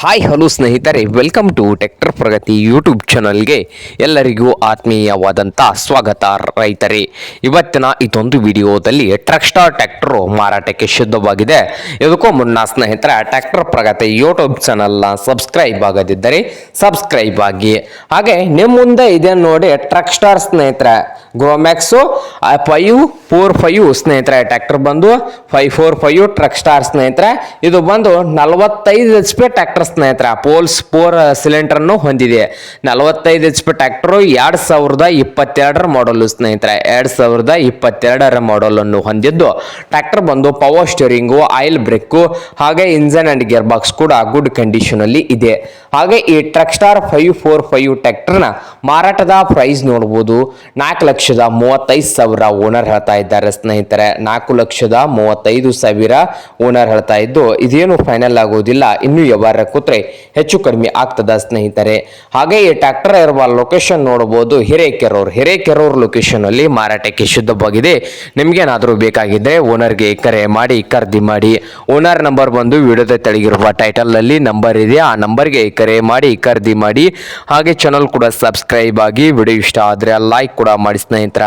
Hi hello ಸ್ನೇಹಿತರೆ. Welcome to tractor Pragati YouTube ಚಾನಲ್ಗೆ ಎಲ್ಲರಿಗೂ ಆತ್ಮೀಯವಾದಂಥ ಸ್ವಾಗತ ರೈತರೇ. ಇವತ್ತಿನ ಇದೊಂದು ವಿಡಿಯೋದಲ್ಲಿ ಟ್ರಕ್ ಸ್ಟಾರ್ ಟ್ರ್ಯಾಕ್ಟರು ಮಾರಾಟಕ್ಕೆ ಶುದ್ಧವಾಗಿದೆ ಇದಕ್ಕೂ ಮುನ್ನ ಸ್ನೇಹಿತರ ಟ್ರ್ಯಾಕ್ಟರ್ ಪ್ರಗತಿ ಯೂಟ್ಯೂಬ್ ಚಾನಲ್ನ ಸಬ್ಸ್ಕ್ರೈಬ್ ಆಗದಿದ್ದರೆ ಸಬ್ಸ್ಕ್ರೈಬ್ ಆಗಿ. ಹಾಗೆ ನಿಮ್ಮ ಮುಂದೆ ಇದೆ ನೋಡಿ ಟ್ರಕ್ ಸ್ಟಾರ್ ಸ್ನೇಹಿತರೆ ಗ್ರೋಮ್ಯಾಕ್ಸು ಫೈವ್, ಫೋರ್, ಫೈವ್ ಸ್ನೇಹಿತರೆ, ಟ್ರ್ಯಾಕ್ಟರ್ ಬಂದು five, four, five, truck star ಸ್ನೇಹಿತರೆ, ಇದು ಬಂದು ನಲವತ್ತೈದು ಎಚ್ ಪಿ ಟ್ರ್ಯಾಕ್ಟರ್ ಸ್ನೇಹಿತರೆ, ಪೋಲ್ಸ್ ಫೋರ್ ಸಿಲಿಂಡರ್ನು ಹೊಂದಿದೆ. ನಲವತ್ತೈದು ಎಚ್ ಪಿ ಟ್ರ್ಯಾಕ್ಟರ್ ಎರಡು ಸಾವಿರದ ಇಪ್ಪತ್ತೆರಡರ ಮಾಡಲು ಸ್ನೇಹಿತರೆ, ಎರಡು ಸಾವಿರದ ಇಪ್ಪತ್ತೆರಡರ ಮಾಡಲನ್ನು ಹೊಂದಿದ್ದು. ಟ್ರ್ಯಾಕ್ಟರ್ ಬಂದು ಪವರ್ ಸ್ಟೀರಿಂಗು ಆಯಿಲ್ ಬ್ರೇಕು ಹಾಗೆ ಇಂಜನ್ ಅಂಡ್ ಗೇರ್ ಬಾಕ್ಸ್ ಕೂಡ ಗುಡ್ ಕಂಡೀಷನ್ ಅಲ್ಲಿ ಇದೆ. ಹಾಗೆ ಈ truck star five, four, five ಟ್ರ್ಯಾಕ್ಟರ್ನ ಮಾರಾಟದ ಪ್ರೈಸ್ ನೋಡ್ಬೋದು ನಾಲ್ಕು ಲಕ್ಷದ ಮೂವತ್ತೈದು ಸಾವಿರ ಓನರ್ ಹೇಳ್ತಾ ಇದ್ದಾರೆ ಸ್ನೇಹಿತರೆ. ನಾಲ್ಕು ಲಕ್ಷದ ಮೂವತ್ತೈದು ಸಾವಿರ ಓನರ್ ಹೇಳ್ತಾ ಇದ್ದು, ಇದೇನು ಫೈನಲ್ ಆಗೋದಿಲ್ಲ, ಇನ್ನು ವ್ಯವಹಾರ ಕೂತ್ರೆ ಹೆಚ್ಚು ಕಡಿಮೆ ಆಗ್ತದ ಸ್ನೇಹಿತರೆ. ಹಾಗೆ ಈ ಟ್ರ್ಯಾಕ್ಟರ್ ಇರುವ ಲೊಕೇಶನ್ ನೋಡಬಹುದು ಹಿರೇಕೆರೂರ್. ಹಿರೇಕೆರೂರ್ ಲೊಕೇಶನ್ ಅಲ್ಲಿ ಮಾರಾಟಕ್ಕೆ ಶುದ್ಧವಾಗಿದೆ. ನಿಮ್ಗೇನಾದರೂ ಬೇಕಾಗಿದ್ರೆ ಓನರ್ಗೆ ಕರೆ ಮಾಡಿ, ಖರೀದಿ ಮಾಡಿ. ಓನರ್ ನಂಬರ್ ಬಂದು ವಿಡಿಯೋದ ತೆಳಗಿರುವ ಟೈಟಲ್ ಅಲ್ಲಿ ನಂಬರ್ ಇದೆ. ಆ ನಂಬರ್ಗೆ ಕರೆ ಮಾಡಿ, ಖರೀದಿ ಮಾಡಿ. ಹಾಗೆ ಚಾನಲ್ ಕೂಡ ಸಬ್ಸ್ಕ್ರೈಬ್ ಆಗಿ, ವಿಡಿಯೋ ಇಷ್ಟ ಆದರೆ ಲೈಕ್ ಕೂಡ ಮಾಡಿ ಸ್ನೇಹಿತರ.